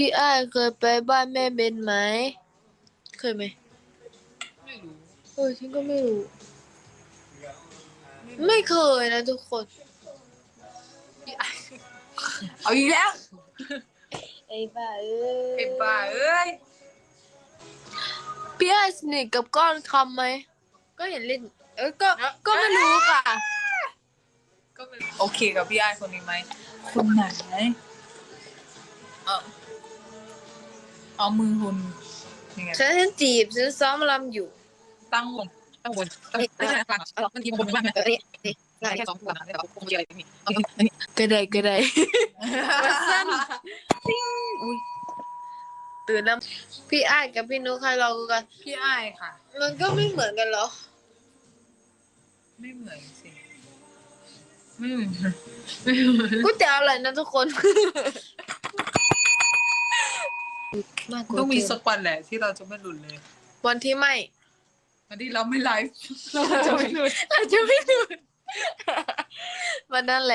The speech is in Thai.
พี่อ้ายเคยไปบ้านแม่เบนไหม เคยไหม ไม่รู้ เออฉันก็ไม่รู้ ไม่เคยนะทุกคนพี่ไอเอาอีกแล้ว ไอ้บ้าเอ้ยไอ้บ้าเอ้ย พี่อ้ายสนิทกับก้อนคำไหม ก็เห็นเล่น เออ ก็ ก็ไม่รู้ค่ะ ก็ไม่รู้โอเคกับพี่ไอคนนี้ไหมคนไหน เอา เอามือคุณยังไงฉันฉันจีบฉันซ้อมรำอยู่ตั้งวงตั้งวงตั้งไม่ใช่ตั้งมันทีมคนบ้างไหมแค่สองตัวนะแต่ว่าคงเยอะเลยนี่เอาอันนี้ก็ได้ก็ได้สั้นอุ้ยตื่นแล้วพี่อ้ายกับพี่นุ๊กใครเรากัน พี่ไอค่ะ มันก็ไม่เหมือนกันเหรอ ไม่เหมือนสิไม่เหมือนไม่เหมือนกูจะเอาอะไรนะทุกคน น่ากลัวต้องมีเกินสักวันแหละที่เราจะไม่หลุดเลยวันที่ไม่ วันที่เราไม่ไลฟ์เราจะไม่หลุด เราจะไม่หยุด วันนั้นแหละ